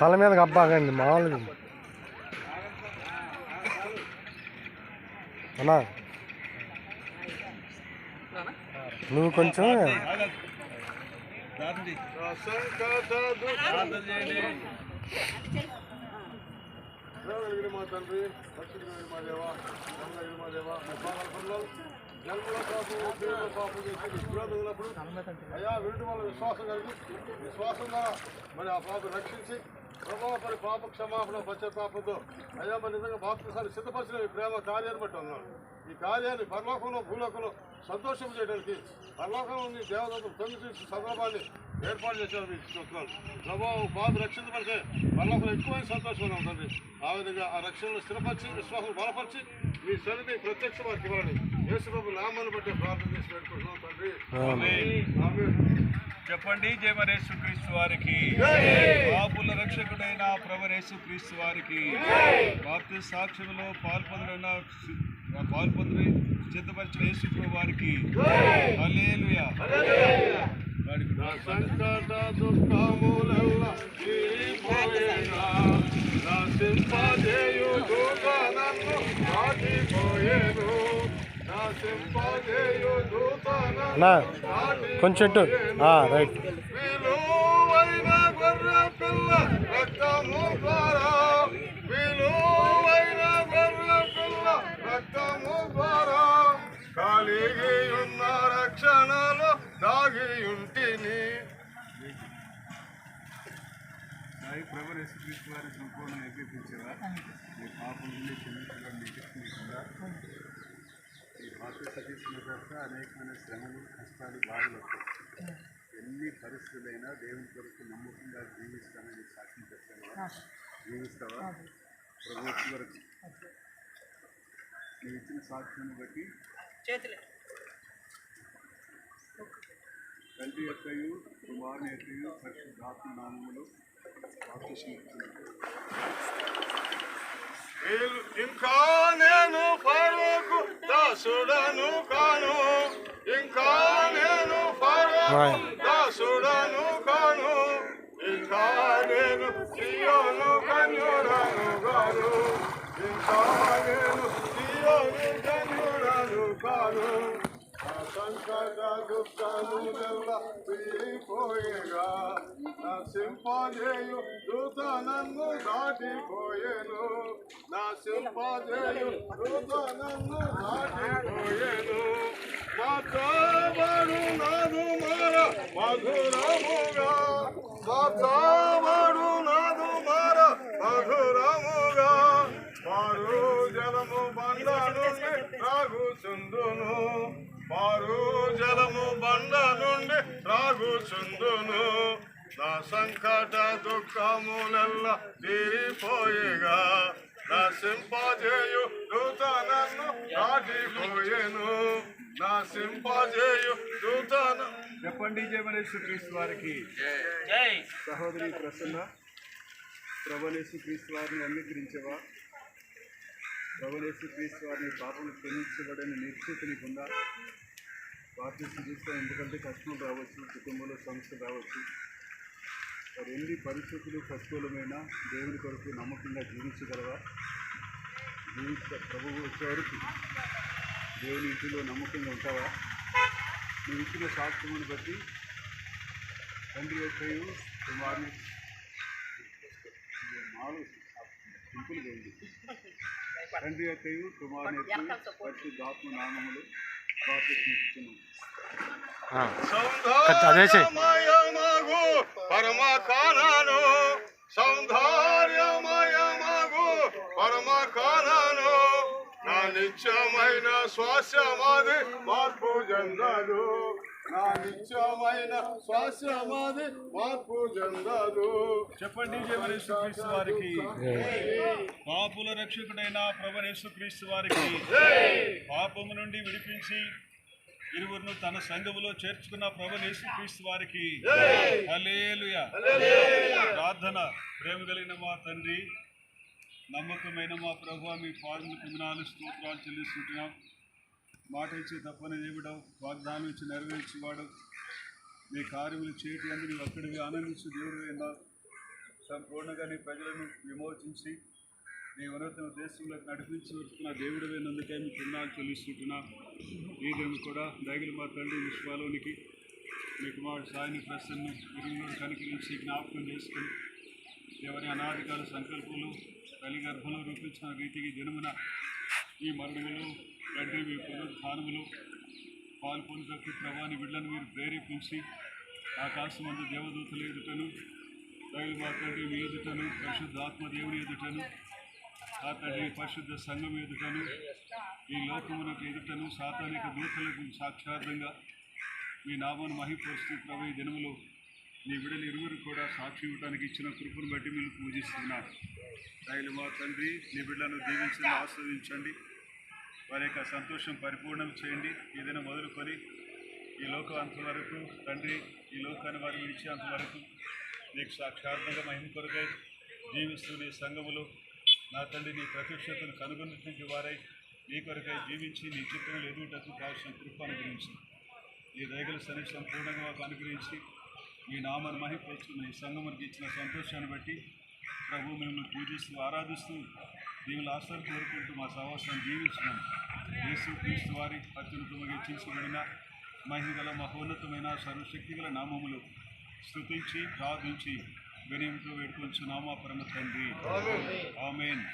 తల మీద కబ్బాకండి మామూలుగా. అన్నా. నువ్వు కొంచెం మా తండ్రి భక్తుడిగిరి మా మా పాపం చేసి అయ్యా వీటి వాళ్ళ విశ్వాసం కలిగి విశ్వాసంగా మరి ఆ పాప రక్షించి ప్రభావ మరి పాప క్షమాపణ పశ్చాత్తాపంతో అయ్యా మరి నిజంగా బాప్తిసారి సిద్ధపరిచిన ఈ ప్రేమ కార్యాన్ని బట్టి ఉన్నాను ఈ కార్యాన్ని పరలోకంలో భూలోకంలో సంతోషం చేయడానికి పరలోకంలో నీ దేవదత్తం తొమ్మిది సందర్భాన్ని ఏర్పాటు చేశారు మీకు చూస్తున్నాను ప్రభావ బాబు రక్షించబడితే పరలోకంలో ఎక్కువైన సంతోషంగా ఉంటుంది. ఆ విధంగా ఆ రక్షణను స్థిరపరిచి విశ్వాసం బలపరిచి మీ సన్నిధి ప్రత్యక్ష వారికి ఇవ్వాలని యేసుబాబు నామాన్ని బట్టి ప్రార్థన చేసి పెట్టుకుంటున్నాం తండ్రి. ఆమేన్. చెప్పండి జయమరేసు క్రీస్తు వారికి. పాపుల రక్షకుడైన ప్రభరేసు క్రీస్తు వారికి. బాప్తి సాక్ష్యంలో పాల్పొందిన పాల్పొంది సిద్ధపరిచిన యేసు ప్రభు వారికి సంకట దుఃఖములెల్ల తీరిపోయేనా నా సింపజేయు ఉంటిని సాయి ప్రభరేసు క్రీస్తు వారి సంపూర్ణ ఏకీపించేవా మీ పాపం నుండి క్షమించడం ఈ భాష సతీసిన తర్వాత అనేకమైన శ్రమలు కష్టాలు బాధలు వస్తాయి. ఎన్ని పరిస్థితులైనా దేవుని కొరకు నమ్మకంగా జీవిస్తానని సాక్ష్యం చెప్తాను జీవిస్తావా? ప్రభు వరకు. నీవు ఇచ్చిన సాక్ష్యాన్ని బట్టి చేతులు. తండ్రి యొక్కయు కుమారుని యొక్కయు పరిశుద్ధాత్మ నామములు వీలు- ఇంకా నేను ఫరోకు దాసుడను కాను ఇంకా నేను ఫరోకు దాసుడను కాను ఇంకా నేను సియోను కన్యుడను గాను ఇంకా నేను సియోను కన్యుడను కాను నా సంకట దుఃఖములెల్ల తీరిపోయేగా నా సింపజేయు దూత నన్ను దాటిపోయేను. నా సింపజేయు దూత నన్ను దాటిపోయేను మాతావాడు నాదు మార మధురముగా మాతావాడు నాదు మార మధురముగా. మారు జలము బండ నుండి రాగుచుందును మారు జలము బండ నుండి రాగుచుందును నా సంకట దుఃఖములెల్ల తీరిపోయేగా నా సింపజేయు దూత నన్ను దాటిపోయేను. నా సింపజేయు దూతను చెప్పండి జయమనేసు క్రీస్తు వారికి. సహోదరి ప్రసన్న ప్రభనేసు క్రీస్తు వారిని అంగీకరించవా? ప్రభనేసు క్రీస్తు వారిని పాపం క్షమించబడిన నిశ్చిత పొందా బాప్తిస్తు తీసుకో ఎందుకంటే కష్టం రావచ్చు కుటుంబంలో సమస్యలు రావచ్చు. మరి ఎన్ని పరిస్థితులు ప్రతికూలమైన దేవుని కొరకు నమ్మకంగా జీవించగలవా? జీవిత ప్రభువు వచ్చే వరకు దేవుని ఇంటిలో నమ్మకంగా ఉంటావా? నువ్వు ఇచ్చిన సాక్ష్యమును బట్టి తండ్రి వచ్చేయు కుమారుని మామూలు సింపుల్గా ఉంది. తండ్రి యొక్కయు కుమారుని యొక్క పరిశుద్ధాత్మ నామములు ప్రార్థిస్తున్నాం. ఆ, అదేసి. సౌందర్యమయమగు పరమ కానాను సౌందర్యమయమగు పరమ కానాను నా నిత్యమైన శ్వాసమాది మార్పు చెందదు నా నిత్యమైన శ్వాసమాది మార్పు చెందదు. చెప్పండి జయమనేసు క్రీస్తు వారికి. పాపుల రక్షకుడైన ప్రభనేసు క్రీస్తు వారికి. పాపము నుండి విడిపించి ఇరువురును తన సంఘములో చేర్చుకున్న ప్రభు యేసుక్రీస్తు వారికి. ప్రార్థన. ప్రేమ కలిగిన మా తండ్రి నమ్మకమైన మా ప్రభు మీ పాదములు పొందినాలు స్తోత్రాలు చెల్లిస్తుంటున్నాం. మాట ఇచ్చి తప్పని దేవుడు వాగ్దానం ఇచ్చి నెరవేర్చేవాడు. నీ కార్యములు చేయటి అందు నీవు అక్కడికి ఆనందించు దేవుడు అయినావు సంపూర్ణంగా నీ ప్రజలను విమోచించి నీ ఉన్నత దేశంలోకి నడిపించి వస్తున్న దేవుడు వేనందుకే మీకు పుణ్యాలు చెల్లిస్తుంటున్నా. ఈ దేవుడు కూడా దయగలి మా తండ్రి విశ్వాలోనికి మీ కుమారుడు సాయిని ప్రసన్ను ఇరువురు కనికరించి జ్ఞాపకం చేసుకుని ఎవరి అనాధికార సంకల్పములు తల్లి గర్భంలో రూపించిన రీతికి జన్మన ఈ మరణంలో తండ్రి మీ పునరుత్థానములు పాల్పొందుటకు ప్రభాని బిడ్డలను మీరు ప్రేరేపించి ఆకాశమందు దేవదూతల ఎదుటను రైలు మా మీ ఎదుటను పరిశుద్ధ ఆత్మ దేవుని ఎదుటను ఆ తండ్రి పరిశుద్ధ సంఘం ఎదుటను ఈ లోకమునకు ఎదుటను సాతానిక దూతలకు సాక్షార్థంగా మీ నామాన్ని మహిపరుస్తూ ప్రభు ఈ దినములో మీ బిడ్డలు ఇరువురు కూడా సాక్షి ఇవ్వడానికి ఇచ్చిన కృపను బట్టి మీరు పూజిస్తున్నారు రైలు మా తండ్రి మీ బిడ్డలను దీవించండి ఆస్వాదించండి వారి యొక్క సంతోషం పరిపూర్ణం చేయండి. ఏదైనా మొదలుకొని ఈ లోకం అంతవరకు తండ్రి ఈ లోకాన్ని వారు విడిచేంత వరకు నీకు సాక్షార్థంగా మహిమ కొరకై జీవిస్తూ నీ సంఘములో నా తండ్రి నీ ప్రత్యక్షతను కనుగొన్నటువంటి వారై నీ కొరకై జీవించి నీ చిత్రంలో ఎదుగుటకు కావాల్సిన కృప అనుగ్రహించి ఈ రేగల సరి సంపూర్ణంగా మాకు అనుగ్రహించి ఈ నామాన్ని మహిపరుస్తూ నీ సంఘమునికి ఇచ్చిన సంతోషాన్ని బట్టి ప్రభు మిమ్మల్ని పూజిస్తూ ఆరాధిస్తూ దీవుల ఆశ్రయం కోరుకుంటూ మా సహవాసాన్ని జీవించినాం. యేసు క్రీస్తు వారి అత్యున్నతముగా హెచ్చించబడిన మహిమగల మహోన్నతమైన సర్వశక్తిగల నామములు స్తుతించి ప్రార్థించి వినయంతో వేడుకొంచు నామా పరమ తండ్రి. ఆమెన్.